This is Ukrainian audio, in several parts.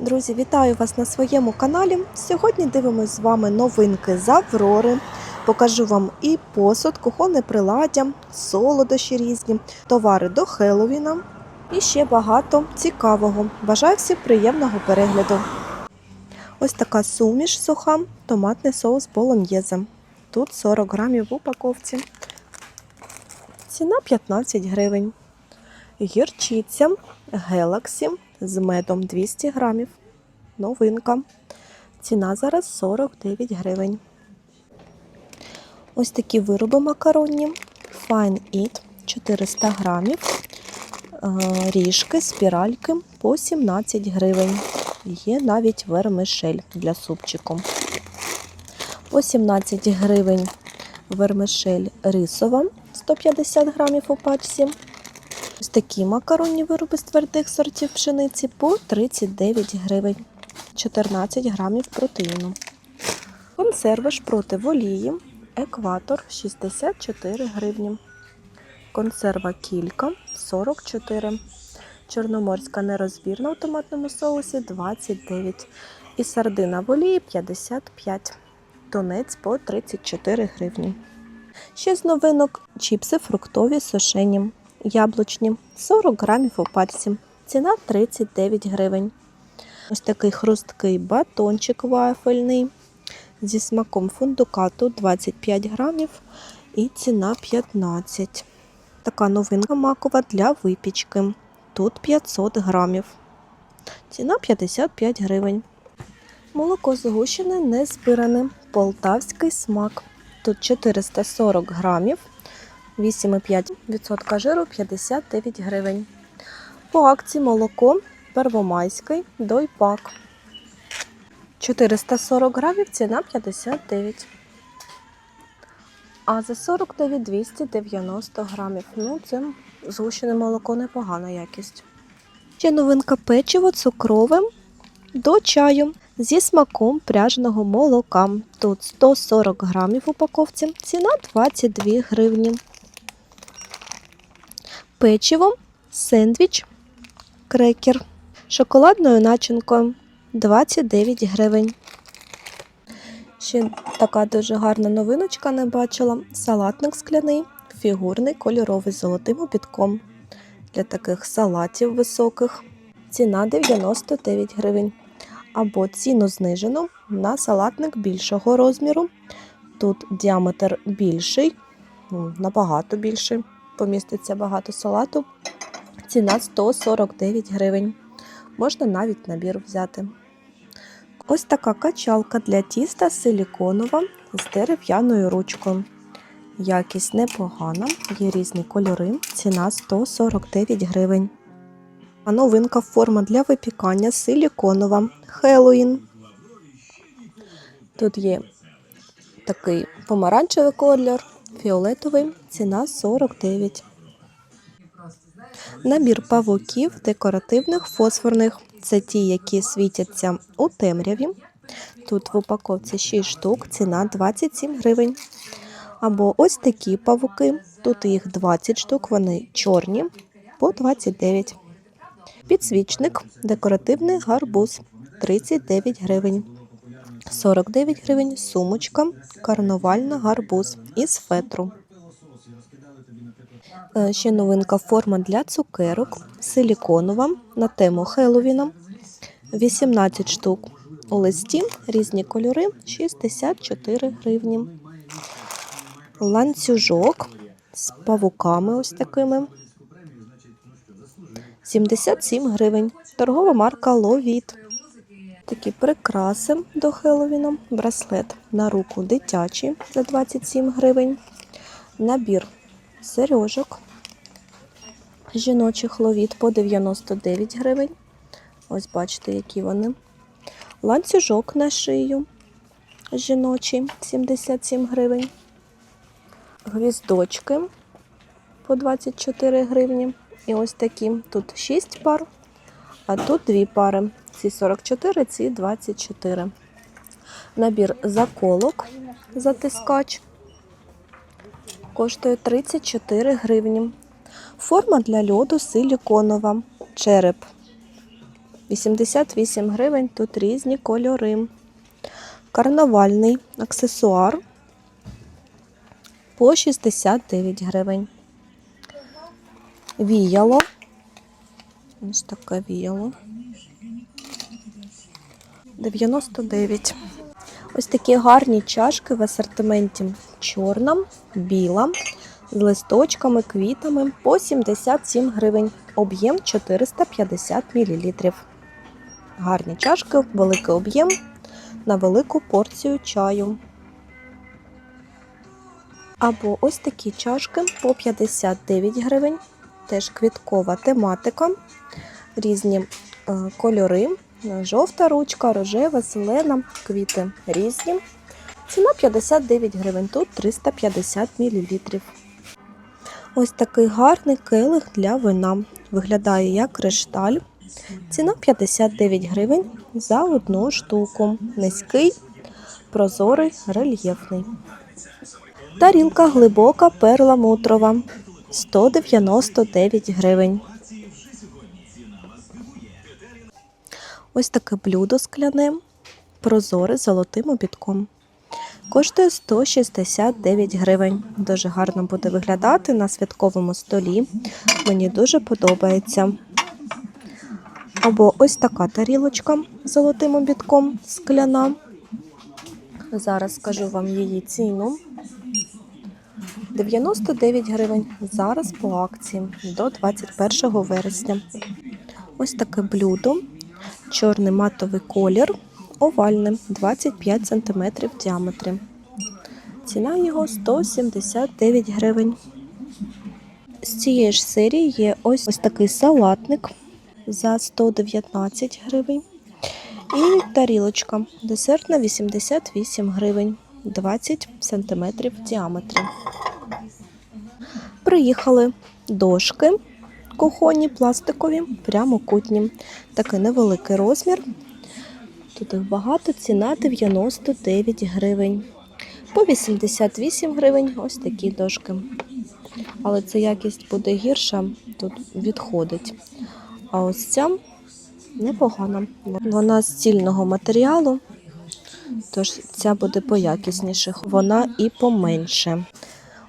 Друзі, вітаю вас на своєму каналі. Сьогодні дивимося з вами новинки з Аврори. Покажу вам і посуд, кухонне приладдя, солодощі різні, товари до Хеллоуіна і ще багато цікавого. Бажаю всім приємного перегляду. Ось така суміш суха, томатний соус болоньєзе. Тут 40 грамів в упаковці. Ціна 15 гривень. Гірчиця Гелаксі з медом 200 грамів. Новинка. Ціна зараз 49 гривень. Ось такі вироби макаронні. Fine Eat 400 грамів. Е, Ріжки, спіральки по 17 гривень. Є навіть вермишель для супчику. По 17 гривень вермишель рисова 150 грамів у пачці. Ось такі макаронні вироби з твердих сортів пшениці по 39 гривень, 14 грамів протеїну. Консерви шпроти в олії, екватор 64 гривні. Консерва кілька 44. Чорноморська нерозбірна у томатному соусі 29. І сардина в олії 55. Тунець по 34 гривні. Ще з новинок чіпси фруктові сушені яблучні 40 грамів у пачці. Ціна 39 гривень. Ось такий хрусткий батончик вафельний зі смаком фундукату 25 грамів і ціна 15. Така новинка макова для випічки. Тут 500 грамів. Ціна 55 гривень. Молоко згущене не збиране. Полтавський смак. Тут 440 грамів 8,5% жиру 59 гривень. По акції молоко Первомайський дойпак. 440 грамів ціна 59. А за 49 290 грамів. Ну, це згущене молоко непогана якість. Ще новинка печиво цукрове до чаю зі смаком пряжного молока. Тут 140 грамів упаковці, ціна 22 гривні печиво, сендвіч, крекер, шоколадною начинкою 29 гривень. Ще така дуже гарна новиночка не бачила. Салатник скляний, фігурний, кольоровий з золотим обідком. Для таких салатів високих. Ціна 99 гривень. Або ціну знижено на салатник більшого розміру. Тут діаметр більший, ну, набагато більший поміститься багато салату. Ціна 149 гривень. Можна навіть набір взяти. Ось така качалка для тіста силіконова з дерев'яною ручкою. Якість непогана, є різні кольори. Ціна 149 гривень. А новинка форма для випікання силіконова Хеллоуін. Тут є такий помаранчевий колір, фіолетовий, ціна 49. Набір павуків декоративних фосфорних. Це ті, які світяться у темряві. Тут в упаковці 6 штук, ціна 27 гривень. Або ось такі павуки. Тут їх 20 штук, вони чорні по 29. Підсвічник декоративний гарбуз 39 гривень. 49 гривень сумочка карнавальна гарбуз із фетру. Е, Ще новинка форма для цукерок силіконова на тему Хеллоуіна. 18 штук у листі, різні кольори 64 гривні. Ланцюжок з павуками ось такими. 77 гривень. Торгова марка Ловіт. Такі прикраси до Хеллоуіна. Браслет на руку дитячий за 27 гривень. Набір сережок. Жіночих ловіт по 99 гривень. Ось бачите, які вони. Ланцюжок на шию. Жіночий 77 гривень. Гвіздочки по 24 гривні. І ось такі. Тут 6 пар, а тут 2 пари. Ці 44, ці 24. Набір заколок затискач коштує 34 гривні. Форма для льоду силіконова. Череп 88 гривень, тут різні кольори. Карнавальний аксесуар по 69 гривень. Віяло. Ось таке віяло. 99. Ось такі гарні чашки в асортименті чорна, біла, з листочками, квітами по 77 гривень. Об'єм 450 мл. Гарні чашки, великий об'єм на велику порцію чаю. Або ось такі чашки по 59 гривень. Теж квіткова тематика, різні е, кольори. Жовта ручка, рожева, зелена, квіти різні. Ціна 59 гривень, тут 350 мл. Ось такий гарний келих для вина. Виглядає як кришталь. Ціна 59 гривень за одну штуку. Низький, прозорий, рельєфний. Тарілка глибока перламутрова 199 гривень. Ось таке блюдо скляне, прозоре з золотим обідком. Коштує 169 гривень. Дуже гарно буде виглядати на святковому столі. Мені дуже подобається. Або ось така тарілочка з золотим обідком скляна. Зараз скажу вам її ціну. 99 гривень. Зараз по акції до 21 вересня. Ось таке блюдо. Чорний матовий колір, овальне 25 см в діаметрі. Ціна його 179 гривень. З цієї ж серії є ось, ось такий салатник за 119 гривень. І тарілочка десертна 88 гривень, 20 см в діаметрі. Приїхали дошки кухонні, пластикові, прямокутні. Такий невеликий розмір. Тут їх багато, ціна 99 гривень. По 88 гривень ось такі дошки. Але ця якість буде гірша, тут відходить. А ось ця непогана. Вона з цільного матеріалу, тож ця буде поякісніше. Вона і поменше.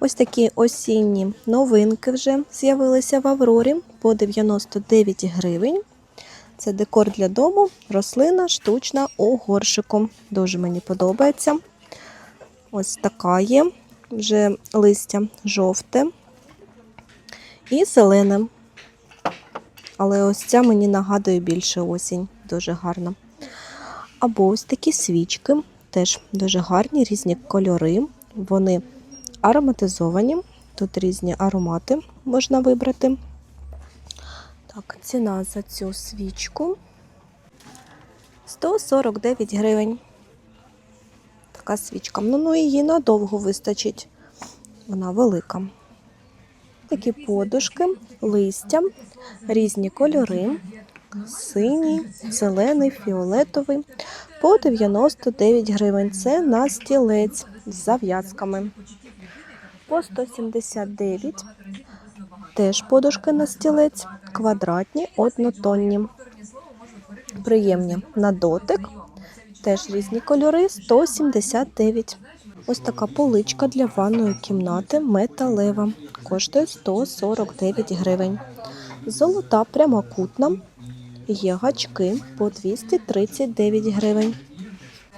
Ось такі осінні новинки вже з'явилися в Аврорі по 99 гривень. Це декор для дому, рослина штучна у горшику. Дуже мені подобається. Ось така є. Вже листя жовте і зелене. Але ось ця мені нагадує більше осінь. Дуже гарна. Або ось такі свічки, теж дуже гарні, різні кольори. Вони ароматизовані. Тут різні аромати можна вибрати. Так, ціна за цю свічку 149 гривень. Така свічка. Ну, ну її надовго вистачить. Вона велика. Такі подушки, листя, різні кольори. Синій, зелений, фіолетовий. По 99 гривень. Це на стілець з зав'язками по 179. Теж подушки на стілець, квадратні, однотонні. Приємні на дотик. Теж різні кольори 179. Ось така поличка для ванної кімнати металева. Коштує 149 гривень. Золота прямокутна. Є гачки по 239 гривень.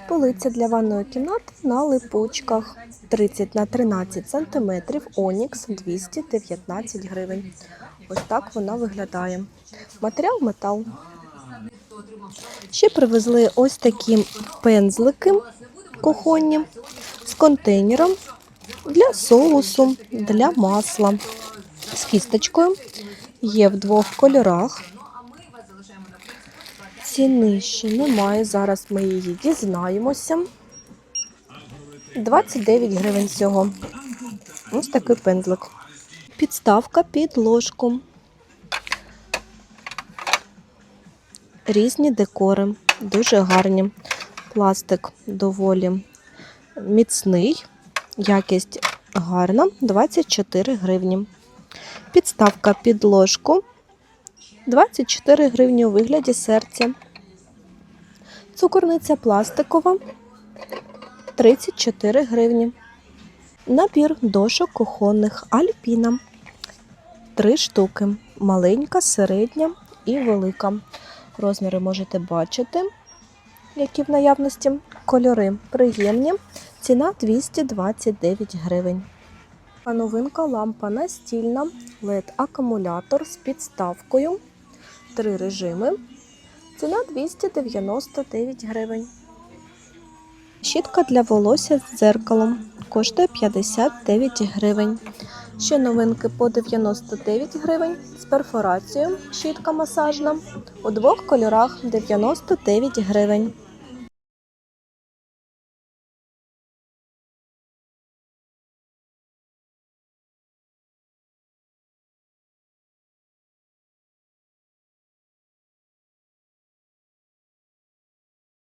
Полиця для ванної кімнати на липучках 30 на 13 см, Онікс 219 гривень. Ось так вона виглядає. Матеріал метал. Ще привезли ось такі пензлики кухонні з контейнером для соусу, для масла. З кісточкою. Є в двох кольорах. Ціни ще немає. Зараз ми її дізнаємося. 29 гривень всього. Ось такий пензлик. Підставка під ложку. Різні декори, дуже гарні. Пластик доволі міцний, якість гарна, 24 гривні. Підставка під ложку 24 гривні у вигляді серця. Цукорниця пластикова 34 гривні. Набір дошок кухонних Альпіна. Три штуки. Маленька, середня і велика. Розміри можете бачити, які в наявності. Кольори приємні. Ціна 229 гривень. А новинка лампа настільна, led акумулятор з підставкою. Три режими. Ціна 299 гривень. Щітка для волосся з дзеркалом коштує 59 гривень. Ще новинки по 99 гривень з перфорацією. Щітка масажна у двох кольорах 99 гривень.